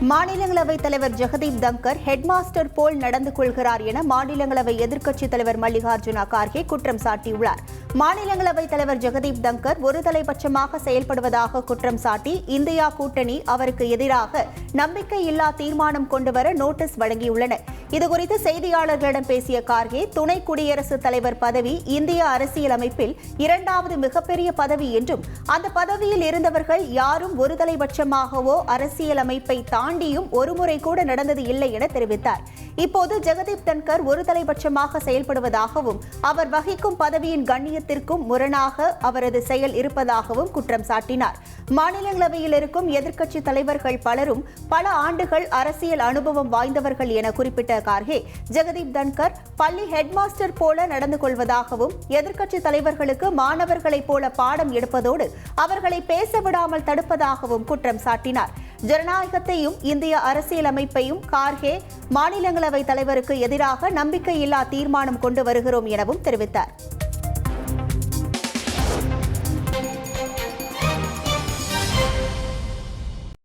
மாநிலங்களவை தலைவர் ஜெகதீப் தங்கர் ஹெட்மாஸ்டர் போல் நடந்து கொள்கிறார் என மாநிலங்களவை எதிர்க்கட்சித் தலைவர் மல்லிகார்ஜுனா கார்கே குற்றம் சாட்டியுள்ளார். மாநிலங்களவை தலைவர் ஜெகதீப் தங்கர் ஒரு தலைபட்சமாக செயல்படுவதாக குற்றம் சாட்டி இந்தியா கூட்டணி அவருக்கு எதிராக நம்பிக்கையில்லா தீர்மானம் கொண்டுவர நோட்டீஸ் வழங்கியுள்ளனர். இதுகுறித்து செய்தியாளர்களிடம் பேசிய கார்கே துணை குடியரசுத் தலைவர் பதவி இந்திய அரசியலமைப்பில் இரண்டாவது மிகப்பெரிய பதவி என்றும் அந்த பதவியில் இருந்தவர்கள் யாரும் ஒரு தலைபட்சமாகவோ அரசியலமைப்பை தாண்டியும் ஒருமுறை கூட நடந்தது இல்லை என தெரிவித்தார். இப்போது ஜெகதீப் தன்கர் ஒரு தலைபட்சமாக செயல்படுவதாகவும் அவர் வகிக்கும் பதவியின் கண்ணியத்திற்கும் முரணாக அவரது செயல் இருப்பதாகவும் குற்றம் சாட்டினார். மாநிலங்களவையில் இருக்கும் எதிர்க்கட்சி தலைவர்கள் பலரும் பல ஆண்டுகள் அரசியல் அனுபவம் வாய்ந்தவர்கள் என குறிப்பிட்ட கார்கே ஜெகதீப் தன்கர் பள்ளி ஹெட்மாஸ்டர் போல நடந்து கொள்வதாகவும் எதிர்க்கட்சி தலைவர்களுக்கு மாணவர்களைப் போல பாடம் எடுப்பதோடு அவர்களை பேச விடாமல் தடுப்பதாகவும் குற்றம் சாட்டினார். ஜனநாயகத்தையும் இந்திய அரசியலமைப்பையும் கார்கே மாநிலங்களவை தலைவருக்கு எதிராக நம்பிக்கையில்லா தீர்மானம் கொண்டு வருகிறோம் எனவும் தெரிவித்தார்.